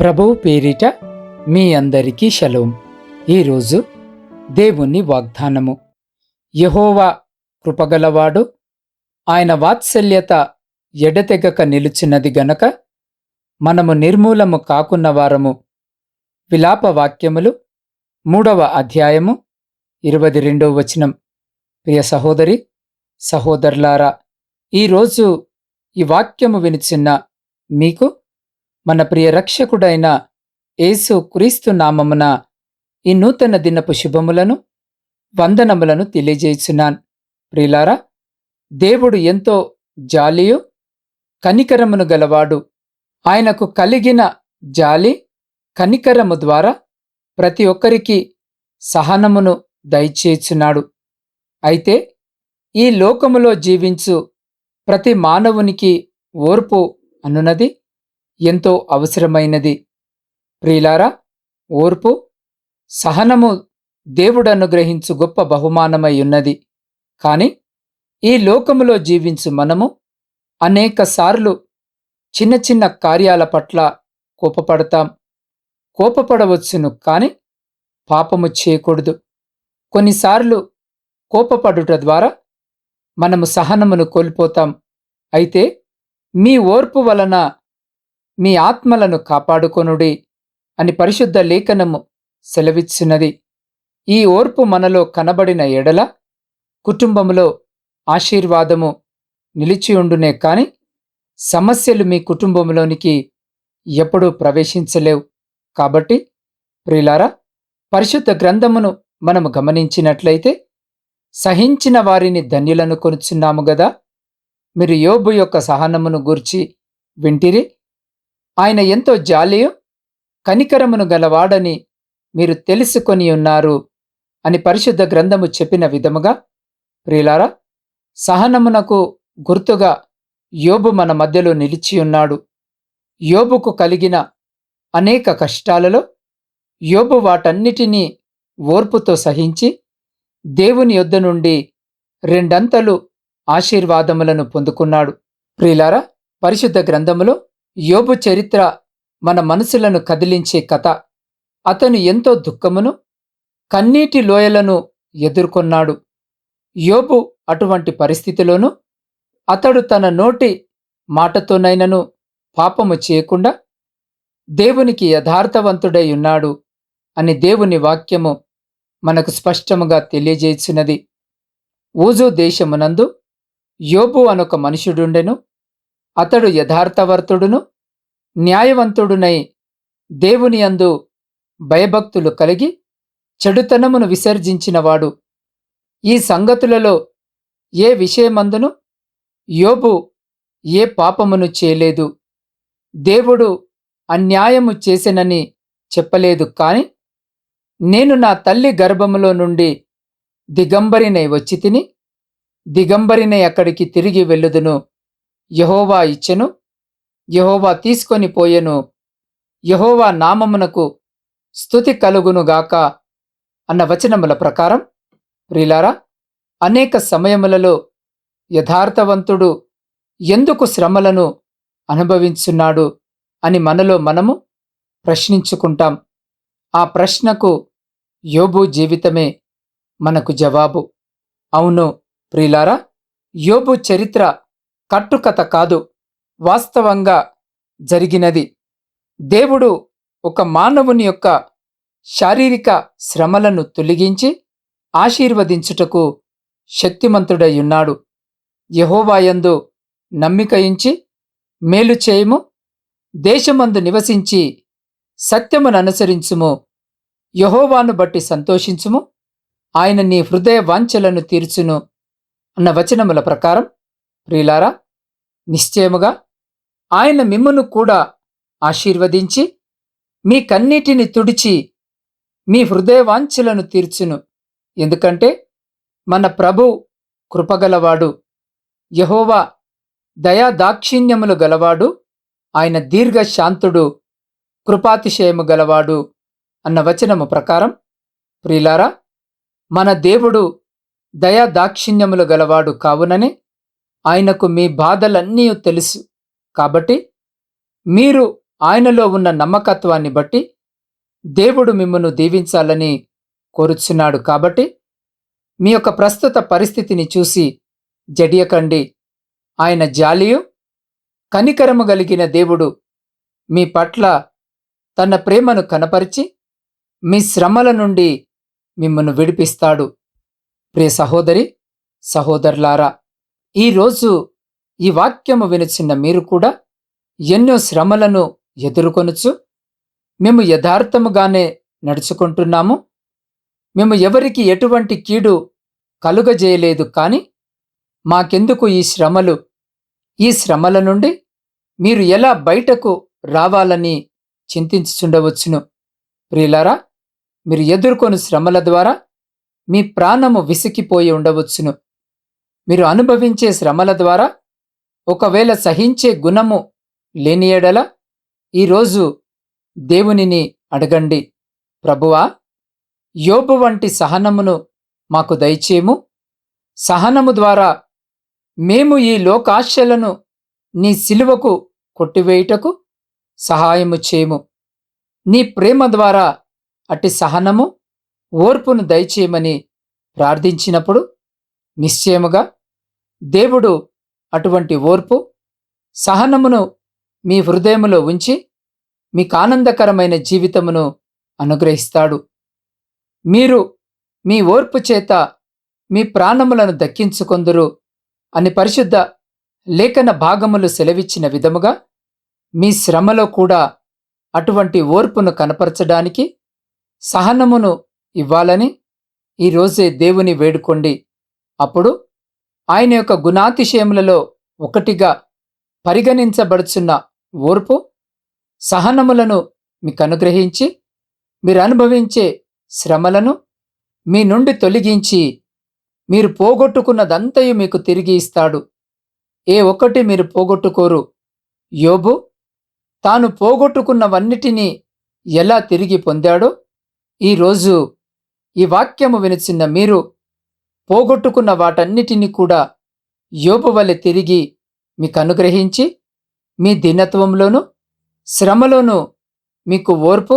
ప్రభువు పేరిట మీ అందరికీ షలోం. ఈరోజు దేవుని వాగ్దానము. యహోవా కృపగలవాడు ఆయన వాత్సల్యత ఎడతెగక నిలుచున్నది గనక మనము నిర్మూలము కాకున్న వారము. విలాప వాక్యములు మూడవ అధ్యాయము ఇరవై రెండవ వచనం. ప్రియ సహోదరి సహోదరులారా ఈరోజు ఈ వాక్యము వినిచిన్న మీకు మన ప్రియ రక్షకుడైన యేసు క్రీస్తు నామమున ఈ నూతన దినపు శుభములను వందనములను తెలియజేయుచున్నాను ప్రియులారా దేవుడు ఎంతో జాలియు కనికరమును గలవాడు. ఆయనకు కలిగిన జాలి కనికరము ద్వారా ప్రతి ఒక్కరికి సహనమును దయచేచున్నాడు అయితే ఈ లోకములో జీవించు ప్రతి మానవునికి ఓర్పు అనున్నది ఎంతో అవసరమైనది. ప్రియులారా ఓర్పు సహనము దేవుడు అనుగ్రహించు గొప్ప బహుమానమై ఉన్నది. కాని ఈ లోకములో జీవించు మనము అనేక సార్లు చిన్న చిన్న కార్యాల పట్ల కోపపడతాం. కోపపడవచ్చును కాని పాపము చేయకూడదు. కొన్నిసార్లు కోపపడుట ద్వారా మనము సహనమును కోల్పోతాం. అయితే మీ ఓర్పు వలన మీ ఆత్మలను కాపాడుకొనుడి అని పరిశుద్ధ లేఖనము సెలవిచ్చినది. ఈ ఓర్పు మనలో కనబడిన ఎడల కుటుంబములో ఆశీర్వాదము నిలిచియుండునే కాని సమస్యలు మీ కుటుంబంలోనికి ఎప్పుడూ ప్రవేశించలేవు. కాబట్టి ప్రియులారా పరిశుద్ధ గ్రంథమును మనము గమనించినట్లయితే సహించిన వారిని ధన్యులను కొనుచున్నాము గదా. మీరు యోబు యొక్క సహనమును గూర్చి వింటిరి ఆయన ఎంతో జాలియు కనికరమును గలవాడని మీరు తెలుసుకొని ఉన్నారు అని పరిశుద్ధ గ్రంథము చెప్పిన విధముగా ప్రియులారా సహనమునకు గుర్తుగా యోబు మన మధ్యలో నిలిచి ఉన్నాడు. యోబుకు కలిగిన అనేక కష్టాలలో యోబు వాటన్నిటినీ ఓర్పుతో సహించి దేవుని యొద్ద నుండి రెండంతలు ఆశీర్వాదములను పొందుకున్నాడు. ప్రియులారా పరిశుద్ధ గ్రంథములో యోబు చరిత్ర మన మనసులను కదిలించే కథ. అతను ఎంతో దుఃఖమును కన్నీటి లోయలను ఎదుర్కొన్నాడు. యోబు అటువంటి పరిస్థితిలోనూ అతడు తన నోటి మాటతోనైనను పాపము చేయకుండా దేవునికి యథార్థవంతుడై ఉన్నాడు అని దేవుని వాక్యము మనకు స్పష్టముగా తెలియజేసినది. ఊజు దేశమునందు యోబు అనొక మనుషుడుండెను. అతడు యథార్థవర్తుడును న్యాయవంతుడునై దేవుని అందు భయభక్తులు కలిగి చెడుతనమును విసర్జించినవాడు. ఈ సంగతులలో ఏ విషయమందును యోబు ఏ పాపమును చేయలేదు. దేవుడు అన్యాయము చేసెనని చెప్పలేదు కాని నేను నా తల్లి గర్భములో నుండి దిగంబరినై వచ్చి తిని దిగంబరినై అక్కడికి తిరిగి వెళ్ళుదును. యహోవా ఇచ్చెను యహోవా తీసుకొని పోయెను. యహోవా నామమునకు స్థుతి కలుగునుగాక అన్న వచనముల ప్రకారం ప్రిలారా అనేక సమయములలో యథార్థవంతుడు ఎందుకు శ్రమలను అనుభవించున్నాడు అని మనలో మనము ప్రశ్నించుకుంటాం. ఆ ప్రశ్నకు యోబు జీవితమే మనకు జవాబు. అవును ప్రిలారా యోబు చరిత్ర కట్టుకథ కాదు వాస్తవంగా జరిగినది. దేవుడు ఒక మానవుని యొక్క శారీరక శ్రమలను తొలగించి ఆశీర్వదించుటకు శక్తిమంతుడై ఉన్నాడు యహోవాయందు నమ్మికయించి మేలు చేయము దేశమందు నివసించి సత్యమును అనుసరించుము యహోవాను బట్టి సంతోషించుము ఆయన నీ హృదయ వాంఛలను తీర్చును అన్న వచనముల ప్రకారం ప్రియులారా నిశ్చయముగా ఆయన మిమ్మును కూడా ఆశీర్వదించి మీ కన్నీటిని తుడిచి మీ హృదయవాంఛలను తీర్చును. ఎందుకంటే మన ప్రభు కృపగలవాడు యహోవా దయా దాక్షిణ్యములు గలవాడు ఆయన దీర్ఘశాంతుడు కృపాతిశయము గలవాడు అన్న వచనము ప్రకారం ప్రియులారా మన దేవుడు దయా దాక్షిణ్యములు గలవాడు కావుననే ఆయనకు మీ బాధలన్నీ తెలుసు. కాబట్టి మీరు ఆయనలో ఉన్న నమ్మకత్వాన్ని బట్టి దేవుడు మిమ్మను దీవించాలని కోరుచున్నాడు. కాబట్టి మీ యొక్క ప్రస్తుత పరిస్థితిని చూసి జడియకండి. ఆయన జాలియు కనికరము కలిగిన దేవుడు మీ పట్ల తన ప్రేమను కనపరిచి మీ శ్రమల నుండి మిమ్మను విడిపిస్తాడు. ప్రియ సహోదరి సహోదరులారా ఈరోజు ఈ వాక్యము వినిచిన్న మీరు కూడా ఎన్నో శ్రమలను ఎదుర్కొనుచు మేము యథార్థముగానే నడుచుకుంటున్నాము. మేము ఎవరికి ఎటువంటి కీడు కలుగజేయలేదు కానీ మాకెందుకు ఈ శ్రమలు? ఈ శ్రమల నుండి మీరు ఎలా బయటకు రావాలని చింతించుచుండవచ్చును. ప్రియులారా మీరు ఎదుర్కొని శ్రమల ద్వారా మీ ప్రాణము విసికిపోయి ఉండవచ్చును. మీరు అనుభవించే శ్రమల ద్వారా ఒకవేళ సహించే గుణము లేని ఎడల ఈరోజు దేవునిని అడగండి. ప్రభువా యోబు వంటి సహనమును మాకు దయచేము సహనము ద్వారా మేము ఈ లోకాశలను నీ సిలువకు కొట్టివేయుటకు సహాయము చేయము. నీ ప్రేమ ద్వారా అట్టి సహనము ఓర్పును దయచేయమని ప్రార్థించినప్పుడు నిశ్చయముగా దేవుడు అటువంటి ఓర్పు సహనమును మీ హృదయములో ఉంచి మీకు ఆనందకరమైన జీవితమును అనుగ్రహిస్తాడు. మీరు మీ ఓర్పు చేత మీ ప్రాణములను దక్కించుకొందురు అని పరిశుద్ధ లేఖన భాగములు సెలవిచ్చిన విధముగా మీ శ్రమలో కూడా అటువంటి ఓర్పును కనపరచడానికి సహనమును ఇవ్వాలని ఈరోజే దేవుని వేడుకోండి. అప్పుడు ఆయన యొక్క గుణాతిశయములలో ఒకటిగా పరిగణించబడుచున్న ఓర్పు సహనములను మీకు అనుగ్రహించి మీరు అనుభవించే శ్రమలను మీ నుండి తొలగించి మీరు పోగొట్టుకున్నదంతయు మీకు తిరిగి ఇస్తాడు. ఏ ఒక్కటి మీరు పోగొట్టుకోరు. యోబు తాను పోగొట్టుకున్నవన్నిటినీ ఎలా తిరిగి పొందాడో ఈరోజు ఈ వాక్యము వినిచిన్న మీరు పోగొట్టుకున్న వాటన్నిటినీ కూడా యోబు వలె తిరిగి మీకు అనుగ్రహించి మీ దినత్వంలోనూ శ్రమలోనూ మీకు ఓర్పు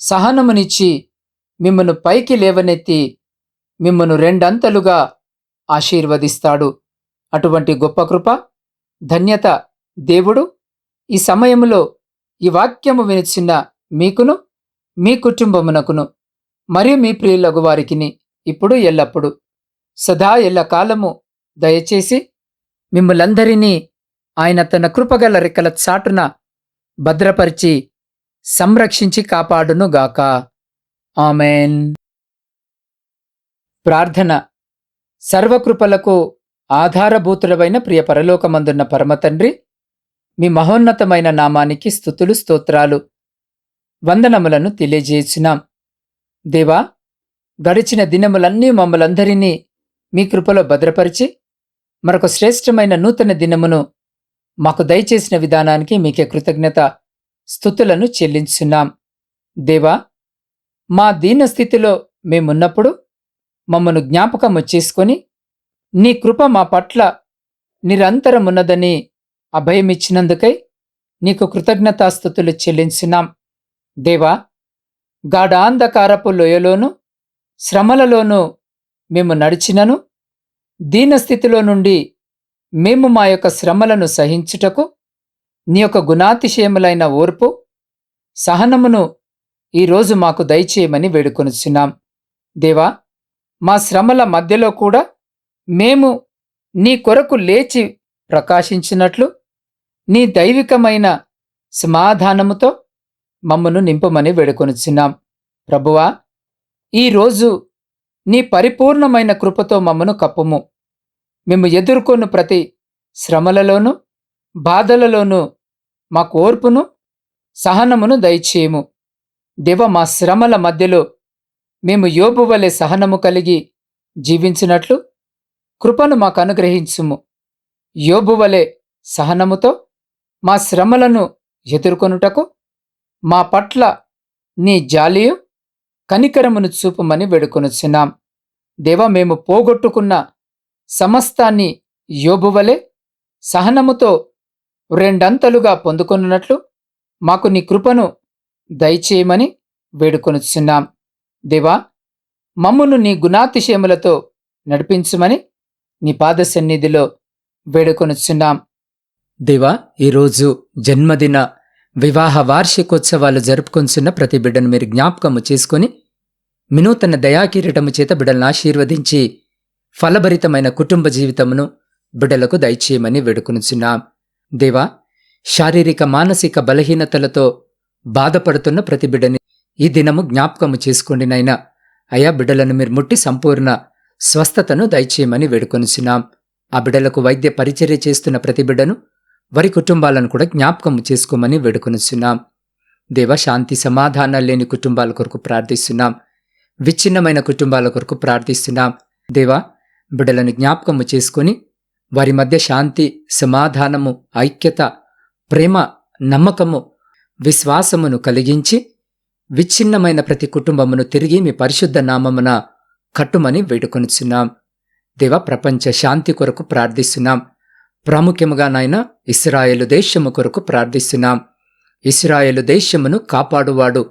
సహనమునిచ్చి మిమ్మను పైకి లేవనెత్తి మిమ్మను రెండంతలుగా ఆశీర్వదిస్తాడు. అటువంటి గొప్ప కృప ధన్యత దేవుడు ఈ సమయంలో ఈ వాక్యము వినిచిన మీకును మీ కుటుంబమునకును మరియు మీ ప్రియులగు వారికిని ఇప్పుడు ఎల్లప్పుడు సదా ఎల్లకాలము దయచేసి మిమ్మలందరినీ ఆయన తన కృపగల రెక్కల చాటున భద్రపరిచి సంరక్షించి కాపాడునుగాక ఆమెన్. ప్రార్థన. సర్వకృపలకు ఆధారభూతుడవైన ప్రియ పరలోకమందున్న పరమతండ్రి మీ మహోన్నతమైన నామానికి స్థుతులు స్తోత్రాలు వందనములను తెలియజేసినాం. దేవా గడిచిన దినములన్నీ మమ్మలందరినీ మీ కృపలో భద్రపరిచి మరొక శ్రేష్టమైన నూతన దినమును మాకు దయచేసిన విధానానికి మీకే కృతజ్ఞత స్థుతులను చెల్లించున్నాం దేవా మా దీన స్థితిలో మేమున్నప్పుడు మమ్మను జ్ఞాపకము చేసుకొని నీ కృప మా పట్ల నిరంతరమున్నదని అభయమిచ్చినందుకై నీకు కృతజ్ఞతాస్థుతులు చెల్లించున్నాం. దేవా గాఢాంధకారపు లోయలోను శ్రమలలోనూ మేము నడిచినను. దీనస్థితిలో నుండి మేము మా యొక్క శ్రమలను సహించుటకు నీ యొక్క గుణాతిశయములైన ఓర్పు సహనమును ఈరోజు మాకు దయచేయమని వేడుకొనుచున్నాం. దేవా మా శ్రమల మధ్యలో కూడా మేము నీ కొరకు లేచి ప్రకాశించినట్లు నీ దైవికమైన సమాధానముతో మమ్మను నింపమని వేడుకొనుచున్నాం. ప్రభువా ఈరోజు నీ పరిపూర్ణమైన కృపతో మమ్మను కప్పుము. మేము ఎదుర్కొన్న ప్రతి శ్రమలలోనూ బాధలలోనూ మాకు ఓర్పును సహనమును దయచేయము. దేవ మా శ్రమల మధ్యలో మేము యోబు వలె సహనము కలిగి జీవించినట్లు కృపను మాకు అనుగ్రహించుము. యోబు వలె సహనముతో మా శ్రమలను ఎదుర్కొనుటకు మా పట్ల నీ జాలియు కనికరమును చూపమని వేడుకొనుచున్నాం. దేవ మేము పోగొట్టుకున్న సమస్తాన్ని యోబువలే సహనముతో రెండంతలుగా పొందుకొనున్నట్లు మాకు నీ కృపను దయచేయమని వేడుకొనుచున్నాం. దేవా మమ్మును నీ గుణాతిశయములతో నడిపించమని నీ పాద సన్నిధిలో వేడుకొనుచున్నాం. దేవా ఈరోజు జన్మదిన వివాహ వార్షికోత్సవాలు జరుపుకొంచున్న ప్రతి బిడ్డను మీరు జ్ఞాపకము చేసుకొని వినూతన దయాకిరీటము చేత బిడ్డలను ఆశీర్వదించి ఫలభరితమైన కుటుంబ జీవితమును బిడ్డలకు దయచేయమని వేడుకొనుచున్నాం. దేవా శారీరక మానసిక బలహీనతలతో బాధపడుతున్న ప్రతి బిడ్డని ఈ దినము జ్ఞాపకము చేసుకోండి నైనా అయా బిడ్డలను మీరు ముట్టి సంపూర్ణ స్వస్థతను దయచేయమని వేడుకొనుచున్నాం. ఆ బిడ్డలకు వైద్య పరిచర్య చేస్తున్న ప్రతి బిడ్డను వారి కుటుంబాలను కూడా జ్ఞాపకము చేసుకోమని వేడుకొనిస్తున్నాం దేవ శాంతి సమాధానాలు లేని కుటుంబాల కొరకు ప్రార్థిస్తున్నాం. విచ్ఛిన్నమైన కుటుంబాల కొరకు ప్రార్థిస్తున్నాం. దేవా బిడ్డలను జ్ఞాపకము చేసుకొని వారి మధ్య శాంతి సమాధానము ఐక్యత ప్రేమ నమ్మకము విశ్వాసమును కలిగించి విచ్ఛిన్నమైన ప్రతి కుటుంబమును తిరిగి మీ పరిశుద్ధ నామమున కట్టుమని వేడుకొనిచున్నాం. దేవ ప్రపంచ శాంతి కొరకు ప్రార్థిస్తున్నాం. ప్రాముఖ్యముగా నాయన ఇస్రాయేలు దేశము కొరకు ప్రార్థిస్తున్నాం. ఇస్రాయేలు దేశమును కాపాడువాడు.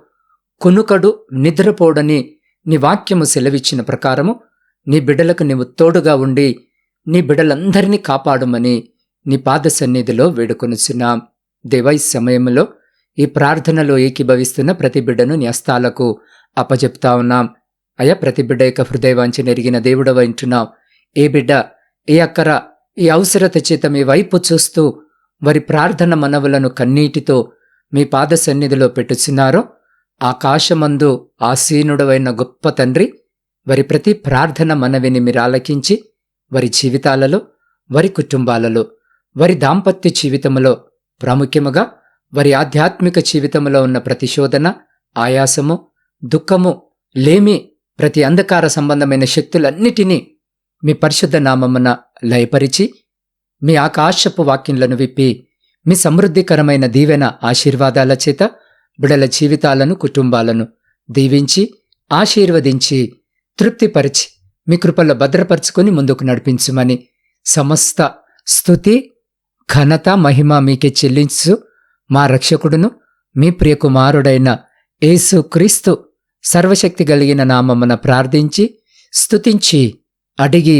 కునుకడు నిద్రపోడని నీ వాక్యము సెలవిచ్చిన ప్రకారము నీ బిడ్డలకు నీవు తోడుగా ఉండి నీ బిడలందరినీ కాపాడుమని నీ పాద సన్నిధిలో వేడుకొనుచున్నాం. దేవై సమయంలో ఈ ప్రార్థనలో ఏకీభవిస్తున్న ప్రతి బిడ్డను న్యస్తాలకు అప్పజెప్తా ఉన్నాం. అయ్యా ప్రతి బిడ్డ యొక్క హృదయవాంచి నెరిగిన దేవుడవ వింటున్నాం ఏ బిడ్డ ఏ అక్కర ఈ అవసరత చేత మీ వైపు చూస్తూ వారి ప్రార్థన మనవులను కన్నీటితో మీ పాద సన్నిధిలో పెట్టుచున్నారో ఆకాశమందు ఆసీనుడవైన గొప్ప తండ్రి వారి ప్రతి ప్రార్థన మనవిని మీరు ఆలకించి వారి జీవితాలలో వారి కుటుంబాలలో వారి దాంపత్య జీవితములో ప్రాముఖ్యముగా వారి ఆధ్యాత్మిక జీవితంలో ఉన్న ప్రతిశోధన ఆయాసము దుఃఖము లేమి ప్రతి అంధకార సంబంధమైన శక్తులన్నిటినీ మీ పరిశుద్ధ నామమున లయపరిచి మీ ఆకాశపు వాక్యంలను విప్పి మీ సమృద్ధికరమైన దీవెన ఆశీర్వాదాల చేత బిడల జీవితాలను కుటుంబాలను దీవించి ఆశీర్వదించి తృప్తిపరిచి మీ కృపల్లో భద్రపరుచుకొని ముందుకు నడిపించుమని సమస్త స్థుతి ఘనత మహిమ మీకే చెల్లించు మా రక్షకుడును మీ ప్రియకుమారుడైన యేసు క్రీస్తు సర్వశక్తి కలిగిన నామమున ప్రార్థించి స్తుతించి అడిగి